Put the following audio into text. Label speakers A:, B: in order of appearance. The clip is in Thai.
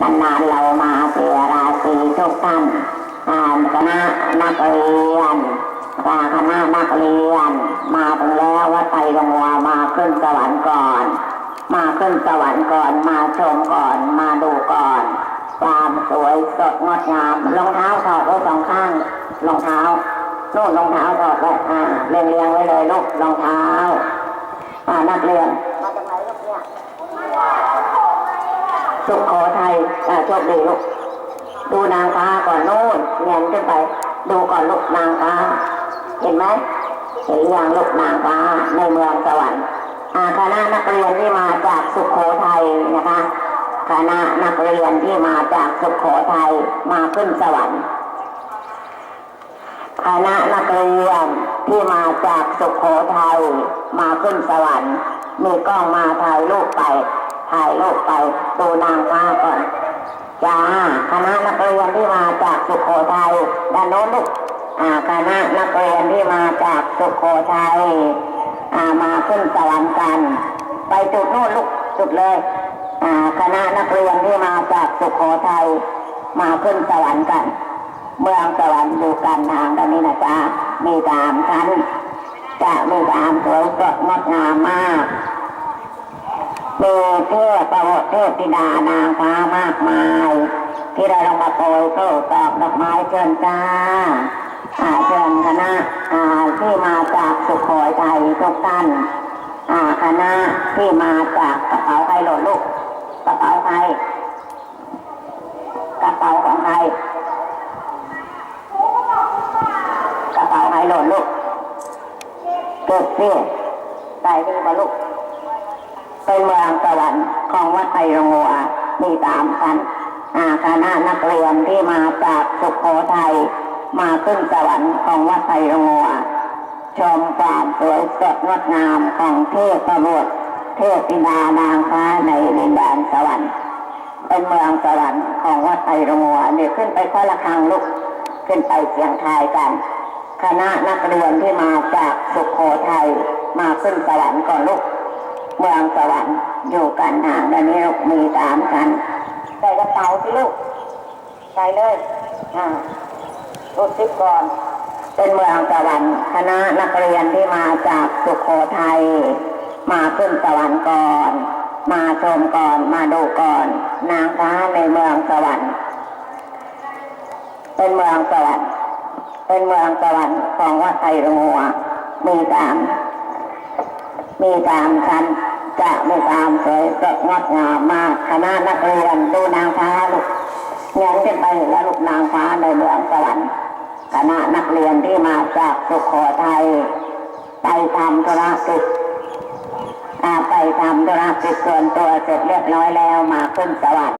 A: นานเรามาเสียราศีทุกท่านอ่านคณะนักเรียนกาคณะนักเรียน มาถึงแล้ววัดไตรลงวามาขึ้นสวรรค์ก่อน มาขึ้นสวรรค์ก่อน มาชมก่อน มาดูก่อน ความสวยสดงดงามรองเท้าถอดไว้สองข้างรองเท้าโน่นรองเท้าถอดไว้อ่าเรียงเรียงไว้เลยลูกรองเท้าอ่านักเรียนมาจากไหนลูกเนี่ย สุโขทัยอ่าโชคดีลูกดูนางฟ้าก่อนโน่นเงียนขึ้นไป ดูก่อนลูกนางฟ้า เห็นไหมเห็นอยังลูกนางฟ้าในเมืองสวรรค์คณะนักเรียนที่มาจากสุโขทัยนะคะคณะนักเรียนที่มาจากสุโขทัยมาขึ้นสวรรค์คณะนักเรียนที่มาจากสุโขทัยมาขึ้นสวรรค์มีกล้องมาถ่ายรูปไป ถ่ายรูปไปดูนางฟ้าก่อนจ้าคณะนักเรียนที่มาจากสุโขทัยด้านโน้นลูกอ่าคณะนักเรียนที่มาจากสุโขทัยมาขึ้นสวรรค์กัน ไปจุดโน้นลูกจุดเลยอ่าคณะนักเรียนที่มาจากสุโขทัยมาขึ้นสวรรค์กัน เมืองสวรรค์อยู่กันทางด้านนี้นะจ๊ะมีตามชั้นจะมีตามสวยสดงดงามมาก มีเทพประวเทพธิดานางฟ้ามากมาย ที่เราลงมาโปรยโต้ตอกดอกไม้เชิญจ้าอาเชิญคณะอาที่มาจากสุโขทัยทุกท่านอาคณะที่มาจากกระเป๋าใครโหลดลูกกระเป๋าใครกระเป๋าของใครกระเป๋าใครหล่นลูกเก็บสิใส่ดีบลูก เป็นเมืองสวรรค์ของวัดไตรโงวามีตามกันอาคณะนักเรียนที่มาจากสุโขทัยมาขึ้นสวรรค์ของวัดไตรโงวาชมความสวยสดงดงามของเทพประบุตรเทพธิดานางฟ้าในดินแดนสวรรค์เป็นเมืองสวรรค์ของวัดไตรโงวเนี่ยขึ้นไปข้อละครังลูกขึ้นไปเสียงทายกัน คณะนักเรียนที่มาจากสุโขทัยมาขึ้นสวรรค์ก่อนลูก เมืองสวรรค์อยู่กันห่างด้านนี้ลูกมีตามกันใส่กระเป๋าสิลูกใส่เลยอ่ารูดซิปก่อน เป็นเมืองสวรรค์คณะนักเรียนที่มาจากสุโขทัยมาขึ้นสวรรค์ก่อน มาชมก่อนมาดูก่อน นางฟ้าในเมืองสวรรค์ เป็นเมืองสวรรค์เป็นเมืองสวรรค์ของวัดไทยโงัวมีตามมีตามชั้น จะมีตามสวยสดงดงามมากคณะนักเรียนดูนางฟ้าลูกเงยขึ้นไปเห็นแล้วลูกนางฟ้าในเมืองสวรรค์คณะนักเรียนที่มาจากสุโขทัยไปทำธุรกิจไปทำธุรกิจส่วนตัวเสร็จเรียบร้อยแล้วมาขึ้นสวรรค์